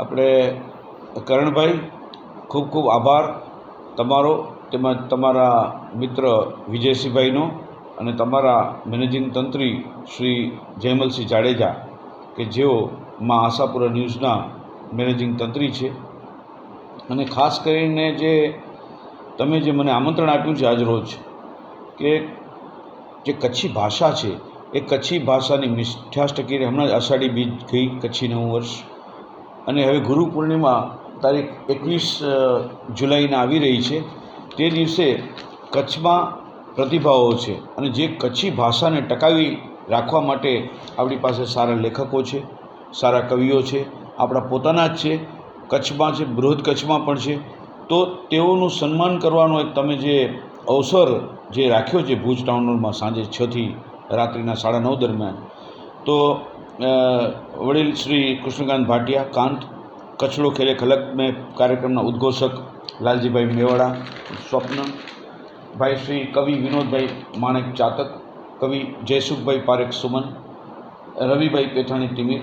આપણે કરણભાઈ, ખૂબ ખૂબ આભાર તમારો તેમજ તમારા મિત્ર વિજયસિંહભાઈનો અને તમારા મેનેજિંગ તંત્રી શ્રી જયમલસિંહ જાડેજા કે જેઓ મા આશાપુરા ન્યૂઝના મેનેજિંગ તંત્રી છે. અને ખાસ કરીને જે તમે જે મને આમંત્રણ આપ્યું છે આજ રોજ કે જે કચ્છી ભાષા છે, એ કચ્છી ભાષાની મીઠાશ ટકીને હમણાં જ અષાઢી બીજ ગઈ કચ્છી નવું વર્ષ અને હવે ગુરુ પૂર્ણિમા તારીખ એકવીસ જુલાઈને આવી રહી છે. તે દિવસે કચ્છમાં પ્રતિભાઓ છે અને જે કચ્છી ભાષાને ટકાવી રાખવા માટે આપણી પાસે સારા લેખકો છે, સારા કવિઓ છે, આપણા પોતાના જ છે, કચ્છમાં છે, બૃહદ કચ્છમાં પણ છે. તો તેઓનું સન્માન કરવાનો એક તમે જે અવસર જે રાખ્યો છે ભુજ ટાઉન હોલમાં સાંજે છથી રાત્રિના સાડા નવ દરમિયાન, તો વડીલ શ્રી કૃષ્ણકાંત ભાટિયા કાંત કચડો ખેલે ખલક મેં કાર્યક્રમના ઉદ્ઘોષક લાલજીભાઈ મેવાડા સ્વપ્ન ભાઈ શ્રી કવિ વિનોદભાઈ માણેક ચાતક કવિ જયસુખભાઈ પારેખ સુમન રવિભાઈ પેથાણી તિમિર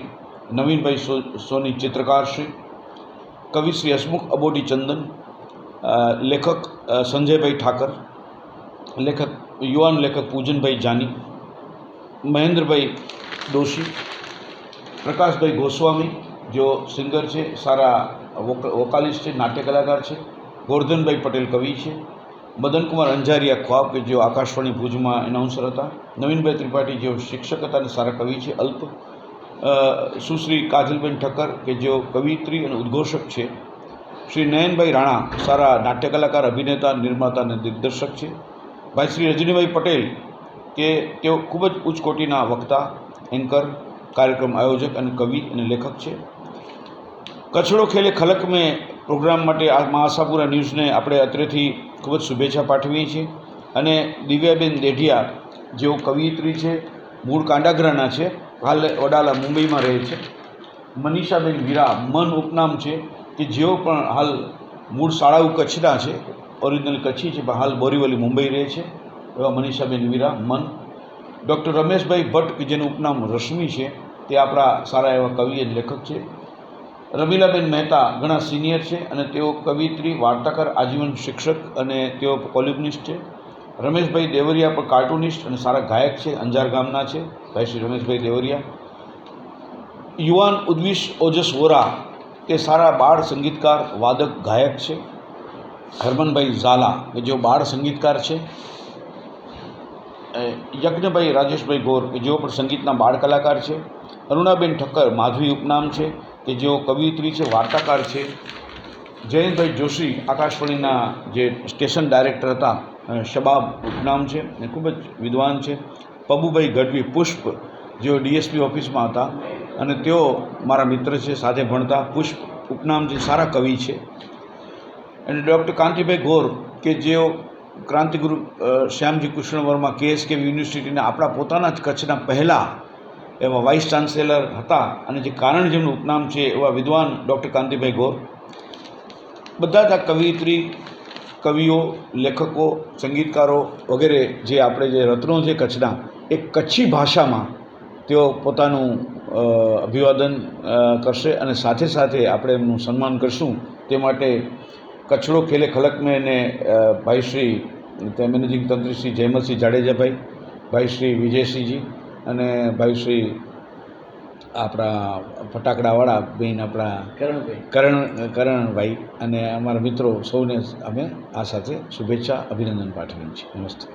નવીનભાઈ સો સોની ચિત્રકાર શ્રી કવિ શ્રી હસમુખ અબોડી ચંદન અ, લેખક અ, સંજયભાઈ ઠાકર લેખક યુવાન લેખક પૂજનભાઈ જાની મહેન્દ્રભાઈ દોશી પ્રકાશભાઈ ગોસ્વામી, જેઓ સિંગર છે, સારા વોક- વોકાલિસ્ટ છે નાટ્ય કલાકાર છે, ગોરધનભાઈ પટેલ કવિ છે, મદનકુમાર અંજારિયા ખ્વાબ, કે જેઓ આકાશવાણી ભુજમાં એનાઉન્સર હતા, નવીનભાઈ ત્રિપાઠી, જેઓ શિક્ષક હતા અને સારા કવિ છે, અલ્પ સુશ્રી કાજલબેન ઠક્કર, કે જેઓ કવિત્રી અને ઉદ્ઘોષક છે, શ્રી નયનભાઈ રાણા, સારા નાટ્ય કલાકાર અભિનેતા, નિર્માતા અને દિગ્દર્શક છે, ભાઈ શ્રી રજનીભાઈ પટેલ, કે તેઓ ખૂબ જ ઉચ્ચ કોટીના વક્તા એન્કર કાર્યક્રમ આયોજક અને કવિ અને લેખક છે. કચ્છડો ખેલે ખલક મેં પ્રોગ્રામ માટે આ મહાસાપુરા ન્યૂઝને આપણે અત્રેથી ખૂબ જ શુભેચ્છા પાઠવીએ છીએ. અને દિવ્યાબેન દેઢિયા, જેઓ કવિયત્રી છે, મૂળ કાંડાગરાના છે, હાલ વડાલા મુંબઈમાં રહે છે. મનીષાબેન વીરા, મન ઉપનામ છે, કે જેઓ પણ હાલ મૂળ શાળાઓ કચ્છના છે, ઓરિજિનલ કચ્છી છે, પણ હાલ બોરીવલી મુંબઈ રહે છે. એવા મનીષાબેન વીરા, મન. ડૉક્ટર રમેશભાઈ ભટ્ટ, કે જેનું ઉપનામ રશ્મિ છે તે આપણા સારા એવા કવિ અને લેખક છે. રમીલાબેન મહેતા ઘણા સિનિયર છે અને તેઓ કવિત્રી, વાર્તાકાર, આજીવન શિક્ષક અને તેઓ કોલ્યુમનિસ્ટ છે. રમેશભાઈ દેવરિયા પણ કાર્ટુનિસ્ટ અને સારા ગાયક છે, અંજાર ગામના છે. ભાઈ શ્રી રમેશભાઈ દેવરિયા. યુવાન ઉદ્વિશ ઓજસ વોરા તે સારા બાળ સંગીતકાર, વાદક ગાયક છે. હરમનભાઈ ઝાલા કે જેઓ બાળ સંગીતકાર છે. યજ્ઞભાઈ રાજેશભાઈ ગોર કે જેઓ પણ સંગીતના બાળ કલાકાર છે. અરુણાબેન ઠક્કર માધવી ઉપનામ છે, કે જેઓ કવિયત્રી છે, વાર્તાકાર છે. જયંતભાઈ જોશી આકાશવાણીના જે સ્ટેશન ડાયરેક્ટર હતા શબાબ ઉપનામ છે એ ખૂબ જ વિદ્વાન છે. પબુભાઈ ગઢવી પુષ્પ, જેઓ ડીએસપી ઓફિસમાં હતા અને તેઓ મારા મિત્ર છે, સાથે ભણતા. પુષ્પ ઉપનામ જે સારા કવિ છે. અને ડૉક્ટર કાંતિભાઈ ગોર, કે જેઓ ક્રાંતિગુરુ શ્યામજી કૃષ્ણ વર્મા કેએસકે યુનિવર્સિટીના આપણા પોતાના જ કચ્છના પહેલાં એવા વાઇસ ચાન્સેલર હતા અને જે કારણ જેમનું ઉપનામ છે એવા વિદ્વાન ડૉક્ટર કાંતિભાઈ ગોર. બધા જ આ કવિયત્રી કવિઓ, લેખકો, સંગીતકારો વગેરે જે આપણે જે રત્નો છે કચ્છના, એ કચ્છી ભાષામાં તેઓ પોતાનું અભિવાદન કરશે અને સાથે સાથે આપણે એમનું સન્માન કરશું. તે માટે કચડો ખેલે ખલક મેં ને ભાઈ શ્રી મેનેજિંગ તંત્રી શ્રી જયમલસિંહ જાડેજાભાઈ, ભાઈ શ્રી વિજયસિંહજી અને ભાઈ શ્રી આપણા ફટાકડાવાળા બેન આપણા કરણભાઈ કરણ કરણભાઈ અને અમારા મિત્રો સૌને અમે આ સાથે શુભેચ્છા અભિનંદન પાઠવીએ છીએ. નમસ્તે.